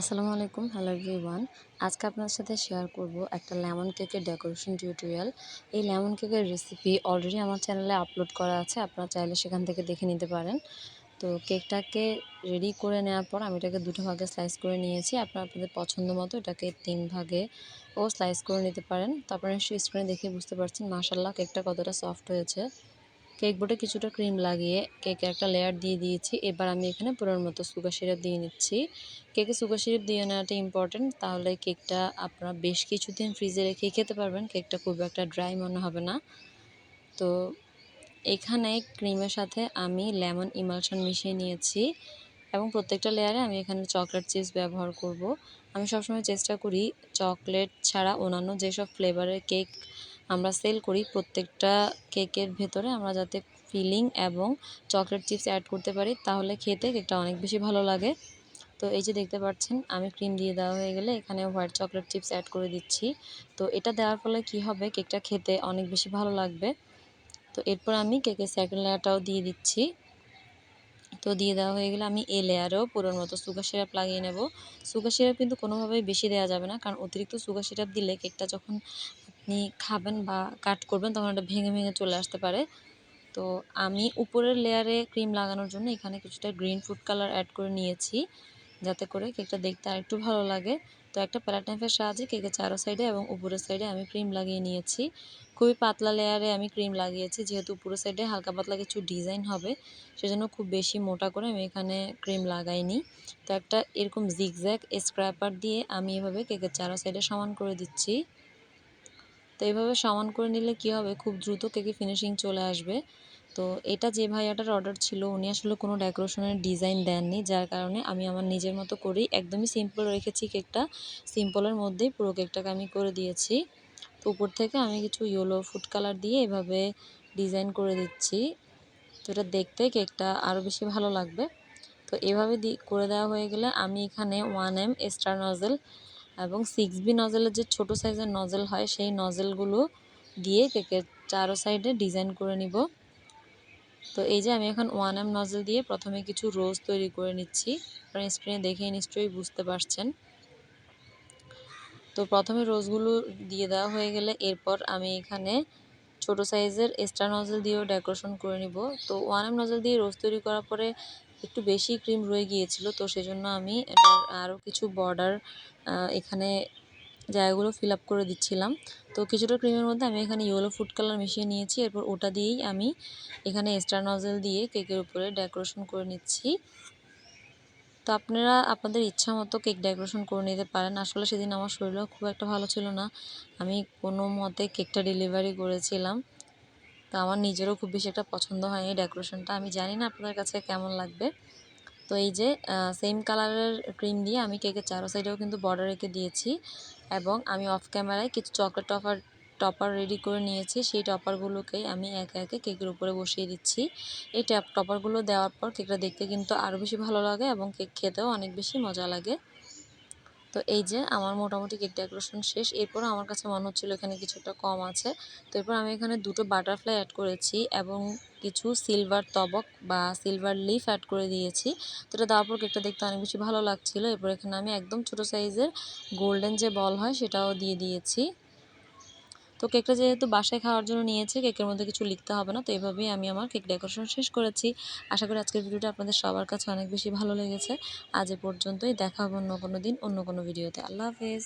আসসালামু আলাইকুম। Hello everyone আজকে আপনার সাথে শেয়ার করব একটা লেমন কেকের ডেকোরেশন টিউটোরিয়াল এই লেমন কেকের রেসিপি অলরেডি আমার চ্যানেলে আপলোড করা আছে, আপনারা চাইলে সেখান থেকে দেখে নিতে পারেন। তো কেকটাকে রেডি করে নেওয়ার পর আমি এটাকে দুটো ভাগে স্লাইস করে নিয়েছি। আপনারা আপনাদের পছন্দ মতো এটাকে তিন ভাগে ও স্লাইস করে নিতে পারেন। তারপরে নিশ্চয়ই স্ক্রিনে দেখে বুঝতে পারছেন মাসাল্লাহ কেকটা কতটা সফট হয়েছে। কেক বোর্ডে কিছুটা ক্রিম লাগিয়ে কেকে একটা লেয়ার দিয়ে দিয়েছি। এবার আমি এখানে পুরোর মতো সুগার সিরাপ দিয়ে নিচ্ছি। কেকে সুগার সিরাপ দিয়ে নেওয়াটা ইম্পর্টেন্ট তাহলে কেকটা আপনারা বেশ কিছুদিন ফ্রিজে রেখে খেতে পারবেন। কেকটা খুব একটা ড্রাই মনে হবে না। তো এখানে ক্রিমের সাথে আমি লেমন ইমালশন মিশিয়ে নিয়েছি এবং প্রত্যেকটা লেয়ারে আমি এখানে চকলেট চিপস ব্যবহার করব। আমি সবসময় চেষ্টা করি চকলেট ছাড়া অন্যান্য যেসব ফ্লেভারের কেক আমরা সেল করি প্রত্যেকটা কেকের ভেতরে। আমরা যাতে ফিলিং এবং চকলেট চিপস অ্যাড করতে পারি, তাহলে খেতে কেকটা অনেক বেশি ভালো লাগে। তো এই যে দেখতে পাচ্ছেন, আমি ক্রিম দিয়ে দেওয়া হয়ে গেলে এখানে হোয়াইট চকলেট চিপস অ্যাড করে দিচ্ছি। তো এটা দেওয়ার ফলে কি হবে কেকটা খেতে অনেক বেশি ভালো লাগবে। তো এরপর আমি কেকের সেকেন্ড লেয়ারটাও দিয়ে দিচ্ছি। তো দিয়ে দেওয়া হয়ে গেলে আমি এ লেয়ারেও পুরোর মতো সুগার সিরাপ লাগিয়ে নেব। সুগার সিরাপ কিন্তু কোনোভাবেই বেশি দেওয়া যাবে না, কারণ অতিরিক্ত সুগার সিরাপ দিলে কেকটা যখন আপনি খাবেন বা কাট করবেন, তখন এটা ভেঙে ভেঙে চলে আসতে পারে। তো আমি উপরের লেয়ারে ক্রিম লাগানোর জন্য এখানে কিছুটা গ্রিন ফুড কালার অ্যাড করে নিয়েছি, যাতে করে কেকটা দেখতে আরেকটু ভালো লাগে। তো একটা প্যালাট নাইফের সাহায্যে কেকের চারো সাইডে এবং উপরের সাইডে আমি ক্রিম লাগিয়ে নিয়েছি। খুবই পাতলা লেয়ারে আমি ক্রিম লাগিয়েছি, যেহেতু উপরের সাইডে হালকা পাতলা কিছু ডিজাইন হবে, সেজন্য খুব বেশি মোটা করে আমি এখানে ক্রিম লাগাইনি। তো একটা এরকম জিগজ্যাগ স্ক্র্যাপার দিয়ে আমি এভাবে কেকের চারো সাইডে সমান করে দিচ্ছি। তো এইভাবে সমান করে নিলে কি হবে? খুব দ্রুত কেকে ফিনিশিং চলে আসবে। তো এটা যে ভাইয়াটার অর্ডার ছিল, উনি আসলে কোনো ডেকোরেশনের ডিজাইন দেননি, যার কারণে আমি আমার নিজের মতো করেই একদমই সিম্পল রেখেছি কেকটা। সিম্পলের মধ্যেই পুরো কেকটাকে আমি করে দিয়েছি। তো উপর থেকে আমি কিছু ইয়েলো ফুড কালার দিয়ে এভাবে ডিজাইন করে দিচ্ছি। তো এটা দেখতে কেকটা আরও বেশি ভালো লাগবে। তো এভাবে করে দেওয়া হয়ে গেলে আমি এখানে ওয়ান এম এক্সট্রা নজেল এবং সিক্স বি নজেলের যে ছোট সাইজের নজেল হয়, সেই নজেলগুলো দিয়ে কেকের চারো সাইডে ডিজাইন করে নিব। তো এই যে আমি এখন ওয়ান এম নজেল দিয়ে প্রথমে কিছু রোজ তৈরি করে নিচ্ছি। আপনার স্ক্রিনে দেখেই নিশ্চয়ই বুঝতে পারছেন। তো প্রথমে রোজগুলো দিয়ে দেওয়া হয়ে গেলে এরপর আমি এখানে ছোট সাইজের এক্সট্রা নজল দিয়েও ডেকোরেশন করে নিব। তো ওয়ান এম নজল দিয়ে রোজ তৈরি করার পরে একটু বেশি ক্রিম রয়ে গিয়েছিল, তো সেজন্য আমি এটার আরও কিছু বর্ডার এখানে জায়গাগুলো ফিল আপ করে দিচ্ছিলাম। তো কিছুটা ক্রিমের মধ্যে আমি এখানে ইয়েলো ফুড কালার মিশিয়ে নিয়েছি, এরপর ওটা দিয়েই আমি এখানে এক্সট্রা নজেল দিয়ে কেকের উপরে ডেকোরেশন করে নিচ্ছি। তো আপনারা, আপনাদের ইচ্ছা মতো কেক ডেকোরেশন করে নিতে পারেন। আসলে সেদিন আমার শরীরও খুব একটা ভালো ছিল না। আমি কোনো মতে কেকটা ডেলিভারি করেছিলাম। তো আমার নিজেরও খুব বেশি একটা পছন্দ হয়নি ডেকোরেশনটা। আমি জানি না আপনাদের কাছে কেমন লাগবে। তো এই যে সেম কালারের ক্রিম দিয়ে আমি কেকের চারো সাইডেও কিন্তু বর্ডার রেখে দিয়েছি এবং আমি অফ ক্যামেরায় কিছু চকলেট টপার টপার রেডি করে নিয়েছি। সেই টপারগুলোকেই আমি একে একে কেকের উপরে বসিয়ে দিচ্ছি। এই টপারগুলো দেওয়ার পর কেকটা দেখতে কিন্তু আরও বেশি ভালো লাগে এবং কেক খেতেও অনেক বেশি মজা লাগে। তো এই যে আমার মোটামুটি কেক ডেকোরেশন শেষ, এরপর আমার কাছে মনে হচ্ছিল এখানে কিছুটা কম আছে। তো এরপর আমি এখানে দুটো বাটারফ্লাই অ্যাড করেছি এবং কিছু সিলভার তবক বা সিলভার লিফ অ্যাড করে দিয়েছি। তো এটা দেওয়ার পর কেকটা দেখতে অনেক বেশি ভালো লাগছিল। এরপর এখানে আমি একদম ছোটো সাইজের গোল্ডেন যে বল হয় সেটাও দিয়ে দিয়েছি। তো কেকটা যেহেতু বাসায় খাওয়ার জন্য নিয়েছে, কেকের মধ্যে কিছু লিখতে হবে না, তো এভাবেই আমি আমার কেক ডেকোরেশন শেষ করেছি। আশা করি আজকের ভিডিওটা আপনাদের সবার কাছে অনেক বেশি ভালো লেগেছে। আজ এ পর্যন্তই, দেখা হবে অন্য কোনো দিন, অন্য কোনো ভিডিওতে। আল্লাহ হাফেজ।